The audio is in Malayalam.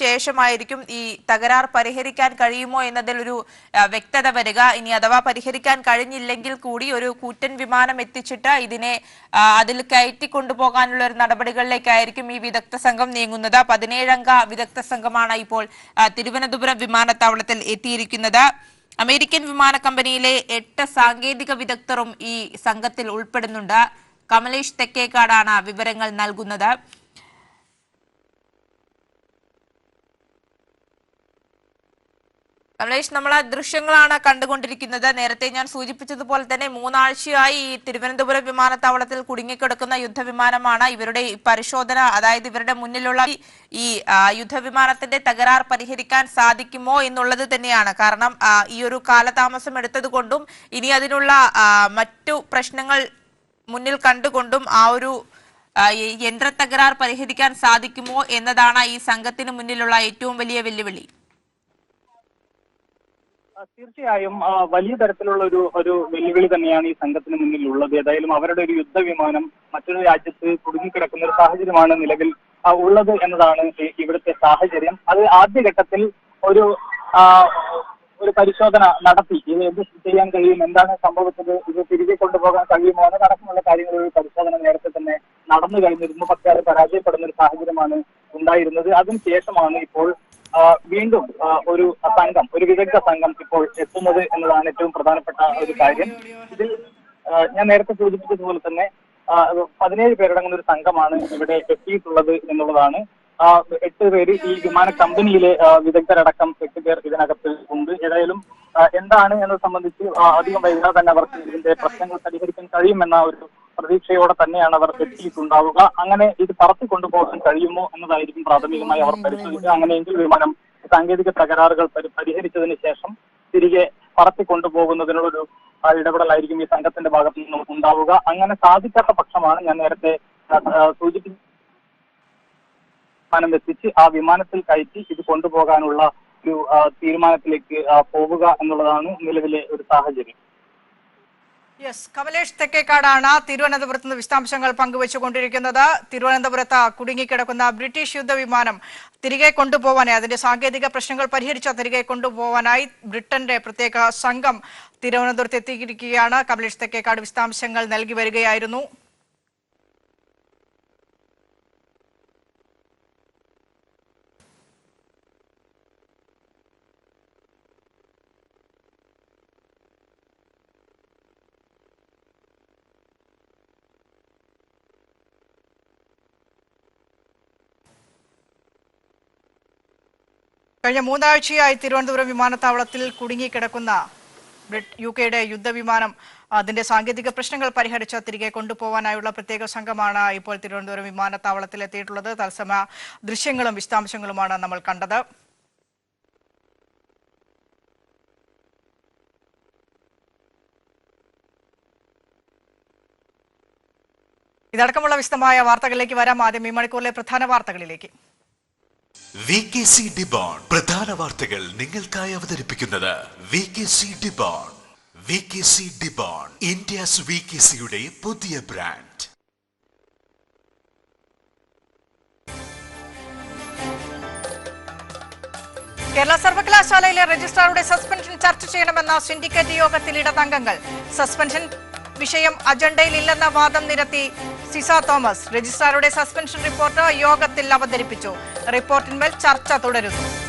ശേഷമായിരിക്കും ഈ തകരാർ പരിഹരിക്കാൻ കഴിയുമോ എന്നതിൽ ഒരു വ്യക്തത വരിക. ഇനി അഥവാ പരിഹരിക്കാൻ കഴിഞ്ഞില്ലെങ്കിൽ കൂടി ഒരു കൂറ്റൻ വിമാനം എത്തിച്ചിട്ട് ഇതിനെ അതിൽ കയറ്റി കൊണ്ടുപോകാനുള്ള ഒരു നടപടികളിലേക്കായിരിക്കും ഈ വിദഗ്ധ സംഘം നീങ്ങുന്നത്. പതിനേഴംഗ വിദഗ്ധ സംഘമാണ് ഇപ്പോൾ തിരുവനന്തപുരം വിമാനത്താവളത്തിൽ എത്തിയിരിക്കുന്നത്. അമേരിക്കൻ വിമാന കമ്പനിയിലെ എട്ട് സാങ്കേതിക വിദഗ്ധരും ഈ സംഘത്തിൽ ഉൾപ്പെടുന്നുണ്ട്. കമലേഷ് തെക്കേക്കാടാണ് വിവരങ്ങൾ നൽകുന്നത്. കമലേഷ് നമ്മൾ ആ ദൃശ്യങ്ങളാണ് കണ്ടുകൊണ്ടിരിക്കുന്നത്. നേരത്തെ ഞാൻ സൂചിപ്പിച്ചതുപോലെ തന്നെ മൂന്നാഴ്ചയായി ഈ തിരുവനന്തപുരം വിമാനത്താവളത്തിൽ കുടുങ്ങിക്കിടക്കുന്ന യുദ്ധവിമാനമാണ് ഇവരുടെ പരിശോധന. അതായത് ഇവരുടെ മുന്നിലുള്ള ഈ- യുദ്ധവിമാനത്തിന്റെ തകരാർ പരിഹരിക്കാൻ സാധിക്കുമോ എന്നുള്ളത് തന്നെയാണ്. കാരണം ഈ ഒരു കാലതാമസം എടുത്തതുകൊണ്ടും ഇനി അതിനുള്ള മറ്റു പ്രശ്നങ്ങൾ മുന്നിൽ കണ്ടുകൊണ്ടും ആ ഒരു ആ, ഈ യന്ത്ര തകരാർ പരിഹരിക്കാൻ സാധിക്കുമോ എന്നതാണ് ഈ സംഘത്തിന് മുന്നിലുള്ള ഏറ്റവും വലിയ വെല്ലുവിളി. തീർച്ചയായും വലിയ തരത്തിലുള്ള ഒരു ഒരു വെല്ലുവിളി തന്നെയാണ് ഈ സംഘത്തിന് മുന്നിൽ ഉള്ളത് ഏതായാലും അവരുടെ ഒരു യുദ്ധവിമാനം മറ്റൊരു രാജ്യത്ത് കുടുങ്ങിക്കിടക്കുന്ന ഒരു സാഹചര്യമാണ് നിലവിൽ ഉള്ളത് എന്നതാണ് ഇവിടുത്തെ സാഹചര്യം. അത് ആദ്യഘട്ടത്തിൽ ഒരു ഒരു പരിശോധന നടത്തി. ഇത് എന്ത് ചെയ്യാൻ കഴിയും എന്താണ് സംഭവിച്ചത് ഇത് തിരികെ കൊണ്ടുപോകാൻ കഴിയുമോ എന്നതടക്കമുള്ള കാര്യങ്ങൾ ഒരു പരിശോധന നേരത്തെ തന്നെ നടന്നു കഴിഞ്ഞിരുന്നു. പക്ഷേ അത് പരാജയപ്പെടുന്ന ഒരു സാഹചര്യമാണ് ഉണ്ടായിരുന്നത്. അതിനുശേഷമാണ് ഇപ്പോൾ വീണ്ടും ഒരു സംഘം ഒരു വിദഗ്ധ സംഘം ഇപ്പോൾ എത്തുന്നത് എന്നതാണ് ഏറ്റവും പ്രധാനപ്പെട്ട ഒരു കാര്യം. ഇതിൽ ഞാൻ നേരത്തെ സൂചിപ്പിച്ചതുപോലെ തന്നെ പതിനേഴ് പേരടങ്ങുന്ന ഒരു സംഘമാണ് ഇവിടെ എത്തിയിട്ടുള്ളത് എന്നുള്ളതാണ്. എട്ട് പേര് ഈ വിമാന കമ്പനിയിലെ വിദഗ്ധരടക്കം എട്ട് പേർ ഇതിനകത്ത് ഉണ്ട്. ഏതായാലും എന്താണ് എന്നത് സംബന്ധിച്ച് അധികം വൈകാതെ തന്നെ അവർക്ക് ഇതിന്റെ പ്രശ്നങ്ങൾ പരിഹരിക്കാൻ കഴിയുമെന്ന ഒരു പ്രതീക്ഷയോടെ തന്നെയാണ് അവർ എത്തിയിട്ടുണ്ടാവുക. അങ്ങനെ ഇത് പറത്തി കൊണ്ടുപോകാൻ കഴിയുമോ എന്നതായിരിക്കും പ്രാഥമികമായി അവർ പരിശോധിക്കുക അങ്ങനെയെങ്കിൽ വിമാനം സാങ്കേതിക തകരാറുകൾ പരി- പരിഹരിച്ചതിന് ശേഷം തിരികെ പറത്തി കൊണ്ടുപോകുന്നതിനുള്ളൊരു ഇടപെടലായിരിക്കും ഈ സംഘത്തിന്റെ ഭാഗത്തു നിന്നും ഉണ്ടാവുക. അങ്ങനെ സാധിക്കാത്ത പക്ഷമാണ് ഞാൻ നേരത്തെ സൂചിപ്പിച്ച വിമാനം എത്തിച്ച് ആ വിമാനത്തിൽ കയറ്റി ഇത് കൊണ്ടുപോകാനുള്ള ഒരു തീരുമാനത്തിലേക്ക് പോവുക എന്നുള്ളതാണ് നിലവിലെ ഒരു സാഹചര്യം. യെസ് കമലേഷ് തെക്കേക്കാടാണ് തിരുവനന്തപുരത്ത് നിന്ന് വിശദാംശങ്ങൾ പങ്കുവച്ചുകൊണ്ടിരിക്കുന്നത്. തിരുവനന്തപുരത്ത് കുടുങ്ങിക്കിടക്കുന്ന ബ്രിട്ടീഷ് യുദ്ധവിമാനം തിരികെ കൊണ്ടുപോകാനായി അതിന്റെ സാങ്കേതിക പ്രശ്നങ്ങൾ പരിഹരിച്ച തിരികെ കൊണ്ടുപോകാനായി ബ്രിട്ടന്റെ പ്രത്യേക സംഘം തിരുവനന്തപുരത്ത് എത്തിയിരിക്കുകയാണ്. കമലേഷ് തെക്കേക്കാട് വിശദാംശങ്ങൾ നൽകി വരികയായിരുന്നു. കഴിഞ്ഞ മൂന്നാഴ്ചയായി തിരുവനന്തപുരം വിമാനത്താവളത്തിൽ കുടുങ്ങിക്കിടക്കുന്ന യു കെയുടെ യുദ്ധവിമാനം അതിന്റെ സാങ്കേതിക പ്രശ്നങ്ങൾ പരിഹരിച്ച് തിരികെ കൊണ്ടുപോകാനായുള്ള പ്രത്യേക സംഘമാണ് ഇപ്പോൾ തിരുവനന്തപുരം വിമാനത്താവളത്തിൽ എത്തിയിട്ടുള്ളത്. തത്സമയ ദൃശ്യങ്ങളും വിശദാംശങ്ങളുമാണ് നമ്മൾ കണ്ടത്. ഇതടക്കമുള്ള വിശദമായ വാർത്തകളിലേക്ക് വരാം. ആദ്യം ഈ മണിക്കൂറിലെ പ്രധാന വാർത്തകളിലേക്ക്. വി കെ സി ഡിബോൺ പ്രധാന വാർത്തകൾ നിങ്ങൾക്കായി അവതരിപ്പിക്കുന്നത് V K C Debon V K C Debon India's V K സിയുടെ പുതിയ ബ്രാൻഡ്. കേരള സർവകലാശാലയിലെ രജിസ്ട്രാറുടെ സസ്പെൻഷൻ ചർച്ച ചെയ്യണമെന്ന സിൻഡിക്കേറ്റ് യോഗത്തിൽ ഇടതംഗങ്ങൾ. സസ്പെൻഷൻ വിഷയം അജണ്ടയിലില്ലെന്ന വാദം നിരത്തി സിസ തോമസ്. രജിസ്ട്രാറുടെ സസ്പെൻഷൻ റിപ്പോർട്ട് യോഗത്തിൽ അവതരിപ്പിച്ചു. റിപ്പോർട്ടിന്മേൽ ചർച്ച തുടരുന്നു.